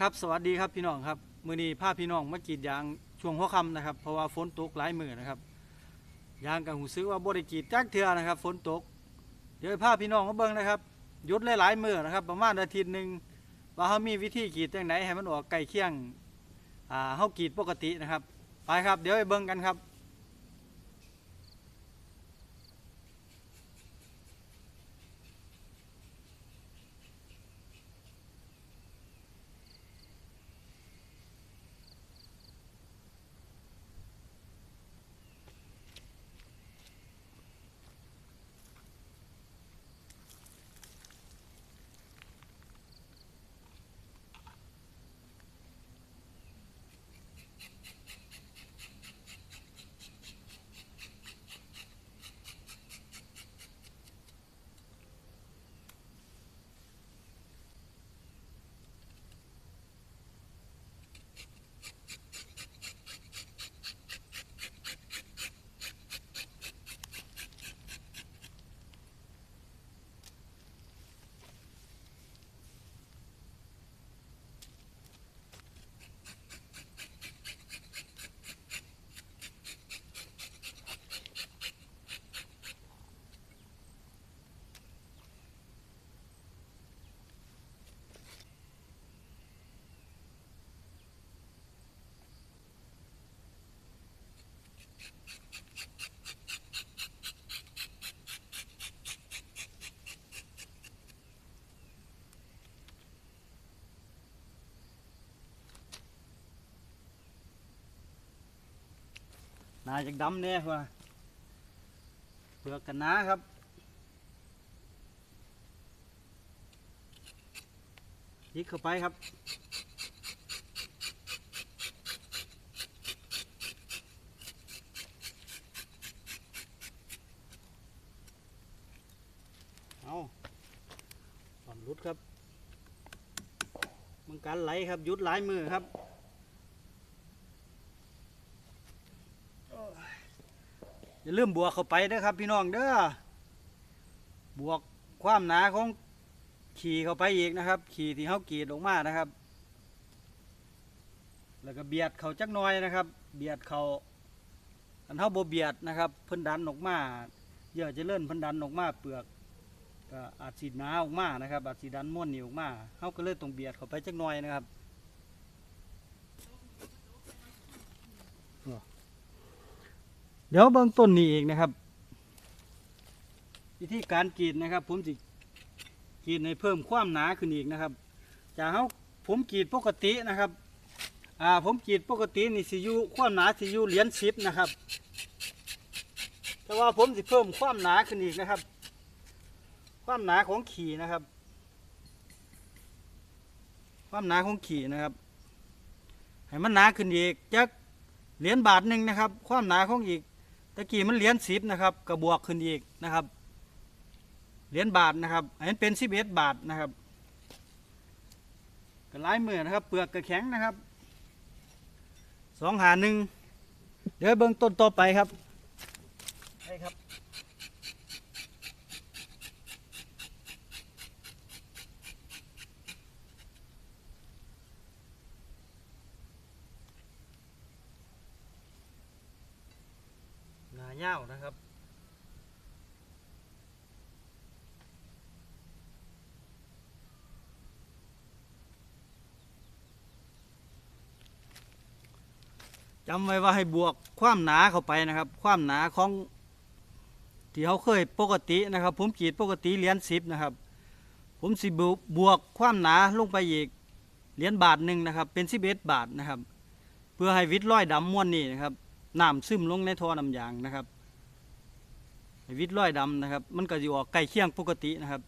ครับสวัสดีครับพี่น้องครับมือนี้พาพี่น้องมากรีดยางช่วงหัวค่ำนะครับเพราะว่าฝนตกหลายมือนะครับยางกับหูซื้อว่าบริกรีดจักเทือนะครับ ฝนตก เดี๋ยวพาพี่น้องมาเบิ่งนะครับยุดหลายๆมือนะครับ ประมาณอาทิตย์หนึ่งว่าเขามีวิธีกรีดจังไหนให้มันออกไก่เคียงอ่าเขากรีดปกตินะครับ ไปครับ เดี๋ยวไปเบิ่งกันครับ นาจากดำเนี่ยว่าเปลือกกันนาครับ ยิกเข้าไปครับเอาตอนรุดครับ มันการไหลครับยุดหลายมือครับ อย่าลืมบวกเข้าไปเด้อครับ พี่น้องเด้อบวกความหนาของขี่เข้าไปอีกนะครับ ขี่ที่เขากรีดออกมานะครับ แล้วก็เบียดเขาจักน้อยนะครับ เบียดเขาอันเท่าโบเบียดนะครับเพิ่นดันออกมาเยอะจะเลื่อนเพิ่นดันออกมาเปลือกก็อาจสีหนาออกมานะครับอาจสีดันม้วนเหนียวออกมาเขาก็เลยต้องเบียดเข้าไปจักน้อยนะครับ เดี๋ยวเบื้องต้นนี้เองนะครับ วิธีการกรีดนะครับ ผมจะกรีดในเพิ่มความหนาขึ้นอีกนะครับ จากเขาผมกรีดปกตินะครับอ่าผมกรีดปกตินี่สิยูความหนาสิยูเหรียญสิบนะครับ แต่ว่าผมสิเพิ่มความหนาขึ้นอีกนะครับ ความหนาของขี่นะครับ ความหนาของขี่นะครับให้มันหนาขึ้นอีกจักเหรียญบาทหนึ่งนะครับ ความหนาของอีก ตะกี้มันเหรียญสิบนะครับกระบวกขึ้นอีกนะครับเหรียญบาทนะครับอันนี้เป็นสิบเอ็ดบาทนะครับกระลายมือนะครับ เปลือกกระแข็งนะครับสองหาหนึ่งเดี๋ยวเบื้องต้นต่อไปครับใช่ครับ เย้านะครับจำไว้ว่าให้บวกความหนาเข้าไปนะครับ ความหนาของที่เขาเคยปกตินะครับ ผมกรีดปกติเหรียญสิบนะครับ ผมสิบบวกความหนาลงไปอีกเหรียญบาทหนึ่งนะครับ เป็นสิบเอ็ดบาทนะครับ เพื่อให้วิตร้อยดำม้วนนี่นะครับ น้ำซึมลงในท่อน้ำยางนะครับวิตร้อยดำนะครับ มันก็จะออกใกล้เคียงปกตินะครับ